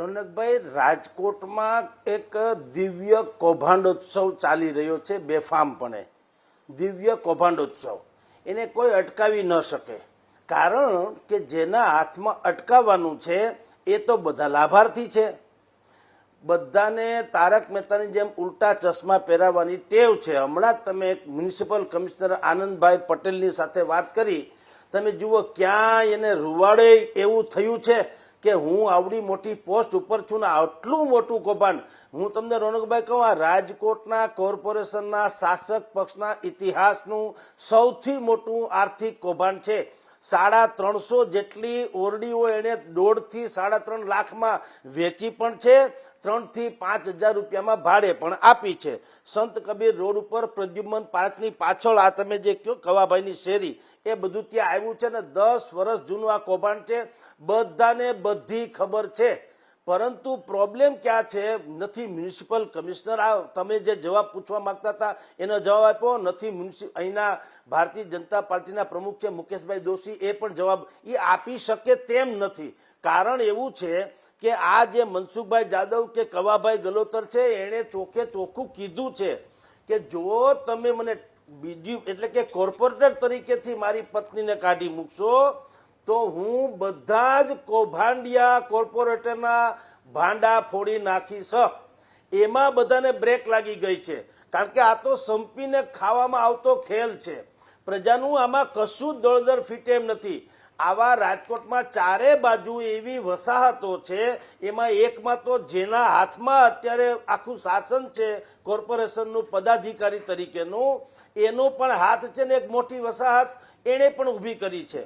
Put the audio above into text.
રોનકભાઈ, રાજકોટમાં એક દિવ્ય કૌભાંડોત્સવ ચાલી રહ્યો છે, બેફામપણે. દિવ્ય કૌભાંડોત્સવ. એને કોઈ અટકાવી ન શકે. કારણ કે જેના હાથમાં અટકાવવાનું છે, એ તો બધા લાભાર્થી છે. બધાને તારક મહેતાની જેમ ઉલટા ચશ્મા પહેરાવવાની ટેવ છે. હમણાં તમે એક મ્યુનિસિપલ કમિશનર આનંદભાઈ પટેલની સાથે વાત કરી. તમે જુઓ ક્યાં એને રૂવાડે એવું થયું છે. કે હું આવડી મોટી પોસ્ટ ઉપર છું ને આટલું મોટું કૌભાંડ, હું તમને રોનકભાઈ કહું, આ રાજકોટના કોર્પોરેશનના શાસક પક્ષના ઇતિહાસનું સૌથી મોટું આર્થિક કૌભાંડ છે. સાડા ત્રણસો જેટલી ઓરડીઓ એણે દોઢથી સાડા ત્રણ લાખમાં વેચી પણ છે, ત્રણથી પાંચ હજાર રૂપિયામાં ભાડે પણ આપી છે. સંત કબીર રોડ ઉપર પ્રદ્યુમન પાર્કની પાછળ આ તમે જે કહો કવાભાઈની શેરી, એ બધું ત્યાં આવ્યું છે ને દસ વર્ષ જૂનું આ કૌભાંડ છે. બધાને બધી ખબર છે. પરંતુ પ્રોબ્લેમ ક્યાં છે? નથી મ્યુનિસિપલ કમિશનર આ તમે જે જવાબ પૂછવા માંગતા હતા, એનો જવાબ આપ્યો. નથી મ્યુનિસિ અહીંના ભારતીય જનતા પાર્ટીના પ્રમુખ છે, મુકેશભાઈ દોશી, એ પણ જવાબ એ આપી શકે તેમ નથી. કારણ એવું છે કે આ જે મનસુખભાઈ જાદવ કે કવાભાઈ ગલોતર છે, એણે ચોખે ચોખ્ખું કીધું છે કે જો તમે મને બીજી, એટલે કે કોર્પોરેટર તરીકેથી મારી પત્નીને કાઢી મૂકશો તો હું બધા જ કૌભાંડિયા કોર્પોરેટરના ભાંડા ફોડી નાખીશ. એમાં બધાને બ્રેક લાગી ગઈ છે. કારણ કે આ તો સંપીને ખાવામાં આવતો ખેલ છે. પ્રજાનું આમાં કશું દળદર ફીટે એમ નથી. આવા રાજકોટમાં ચારે બાજુ એવી વસાહતો છે, એમાં એકમાં તો જેના હાથમાં અત્યારે આખું શાસન છે, કોર્પોરેશનનું પદાધિકારી તરીકેનું, એનો પણ હાથ છે ને એક મોટી વસાહત, એણે પણ ઊભી કરી છે.